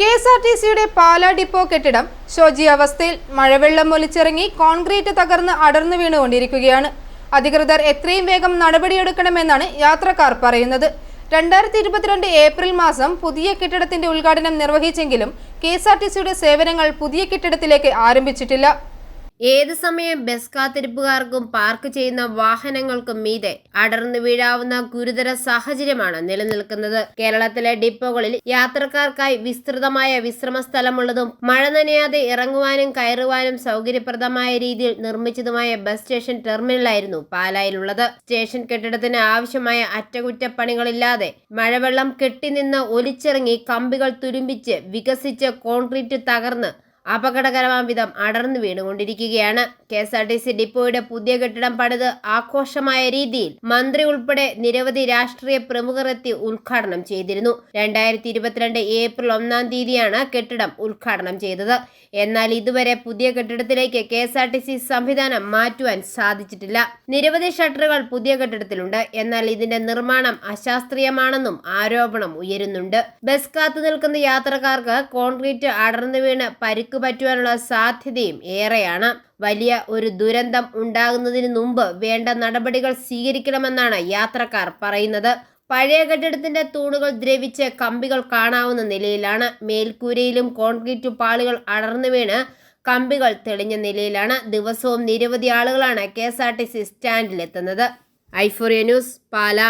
K S R T സിയുടെ Pala depot കെട്ടിടം ശോചിയാവസ്ഥയിൽ മഴവെള്ളം ഒലിച്ചിറങ്ങി കോൺക്രീറ്റ് തകർന്ന് അടർന്നു വീണുകൊണ്ടിരിക്കുകയാണ്. അധികൃതർ എത്രയും വേഗം നടപടിയെടുക്കണമെന്നാണ് യാത്രക്കാർ പറയുന്നത്. രണ്ടായിരത്തി ഇരുപത്തിരണ്ട് ഏപ്രിൽ മാസം പുതിയ കെട്ടിടത്തിന്റെ ഉദ്ഘാടനം നിർവഹിച്ചെങ്കിലും കെ എസ് ആർ ടി സിയുടെ സേവനങ്ങൾ പുതിയ കെട്ടിടത്തിലേക്ക് ആരംഭിച്ചിട്ടില്ല. ഏത് സമയം ബസ് കാത്തിരിപ്പുകാർക്കും പാർക്ക് ചെയ്യുന്ന വാഹനങ്ങൾക്കും മീതെ അടർന്നു വീഴാവുന്ന ഗുരുതര സാഹചര്യമാണ് നിലനിൽക്കുന്നത്. കേരളത്തിലെ ഡിപ്പോകളിൽ യാത്രക്കാർക്കായി വിസ്തൃതമായ വിശ്രമ സ്ഥലമുള്ളതും മഴ നനയാതെ ഇറങ്ങുവാനും കയറുവാനും സൗകര്യപ്രദമായ രീതിയിൽ നിർമ്മിച്ചതുമായ ബസ് സ്റ്റേഷൻ ടെർമിനലായിരുന്നു പാലായിലുള്ളത്. സ്റ്റേഷൻ കെട്ടിടത്തിന് ആവശ്യമായ അറ്റകുറ്റപ്പണികളില്ലാതെ മഴവെള്ളം കെട്ടിനിന്ന് ഒലിച്ചിറങ്ങി കമ്പികൾ തുരുമ്പിച്ച് വികസിച്ച് കോൺക്രീറ്റ് തകർന്ന് അപകടകരമാം വിധം അടർന്നു വീണുകൊണ്ടിരിക്കുകയാണ്. K S R T C ഡിപ്പോയുടെ പുതിയ കെട്ടിടം പണിത് ആഘോഷമായ രീതിയിൽ മന്ത്രി ഉൾപ്പെടെ നിരവധി രാഷ്ട്രീയ പ്രമുഖർ എത്തി ഉദ്ഘാടനം ചെയ്തിരുന്നു. രണ്ടായിരത്തി ഇരുപത്തിരണ്ട് ഏപ്രിൽ ഒന്നാം തീയതിയാണ് കെട്ടിടം ഉദ്ഘാടനം ചെയ്തത്. എന്നാൽ ഇതുവരെ പുതിയ കെട്ടിടത്തിലേക്ക് K S R T C സംവിധാനം മാറ്റുവാൻ സാധിച്ചിട്ടില്ല. നിരവധി ഷട്ടറുകൾ പുതിയ കെട്ടിടത്തിലുണ്ട്. എന്നാൽ ഇതിന്റെ നിർമ്മാണം അശാസ്ത്രീയമാണെന്നും ആരോപണം ഉയരുന്നുണ്ട്. ബസ് കാത്തു നിൽക്കുന്ന യാത്രക്കാർക്ക് കോൺക്രീറ്റ് അടർന്നു വീണ് പരിക്ക് പറ്റുവാനുള്ള സാധ്യതയും ഏറെയാണ്. വലിയ ഒരു ദുരന്തം ഉണ്ടാകുന്നതിന് മുമ്പ് വേണ്ട നടപടികൾ സ്വീകരിക്കണമെന്നാണ് യാത്രക്കാർ പറയുന്നത്. പഴയ കെട്ടിടത്തിന്റെ തൂണുകൾ ദ്രവിച്ച് കമ്പികൾ കാണാവുന്ന നിലയിലാണ്. മേൽക്കൂരയിലും കോൺക്രീറ്റ് പാളികൾ അടർന്നു വീണ് കമ്പികൾ തെളിഞ്ഞ നിലയിലാണ്. ദിവസവും നിരവധി ആളുകളാണ് K S R T C സ്റ്റാൻഡിലെത്തുന്നത്. ഐഫോറിയ ന്യൂസ് പാല.